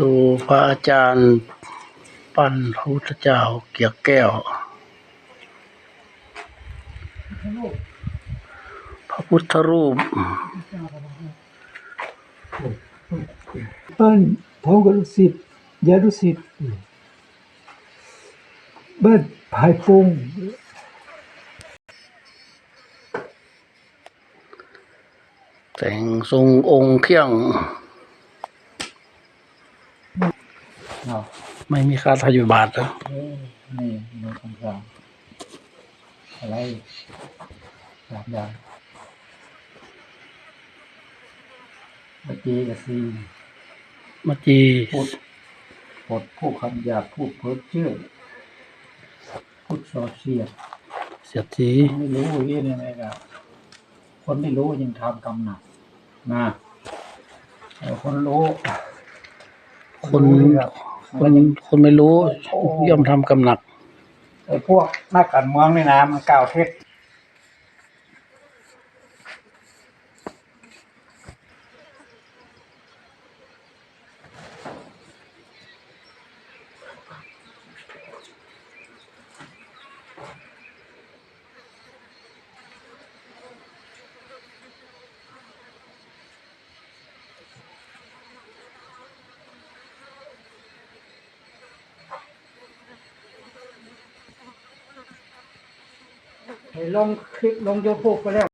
ดูพระอาจารย์ปั้นพระพุทธเจ้าเกียกแก้ว พระพุทธรูปบ้านทองกรุสิทธิ์ยารุสิทธิ์บ้านภายพงแต่งทรงองค์เขี้ยง เนาะไม่มีค่าทายบาทนะเออนี่มีคำสั่งอะไรสามอย่างเมื่อกี้กับซีมาจีพูดปลดผู้คำหยาบพูดเพ้อเจ้อพูดส่อเสียดเสียดสีไม่รู้ยี่นี่ไงครับคนไม่รู้ยังทำกรรมหนักนะแต่คนรู้ คนรู้แบบ คนคนไม่รู้ย่อมทำกำหนัก ไอ้พวกนักการเมืองนี่นะมันกล่าวเท็จ ให้ลงคลิปลงยูทูบไปแล้ว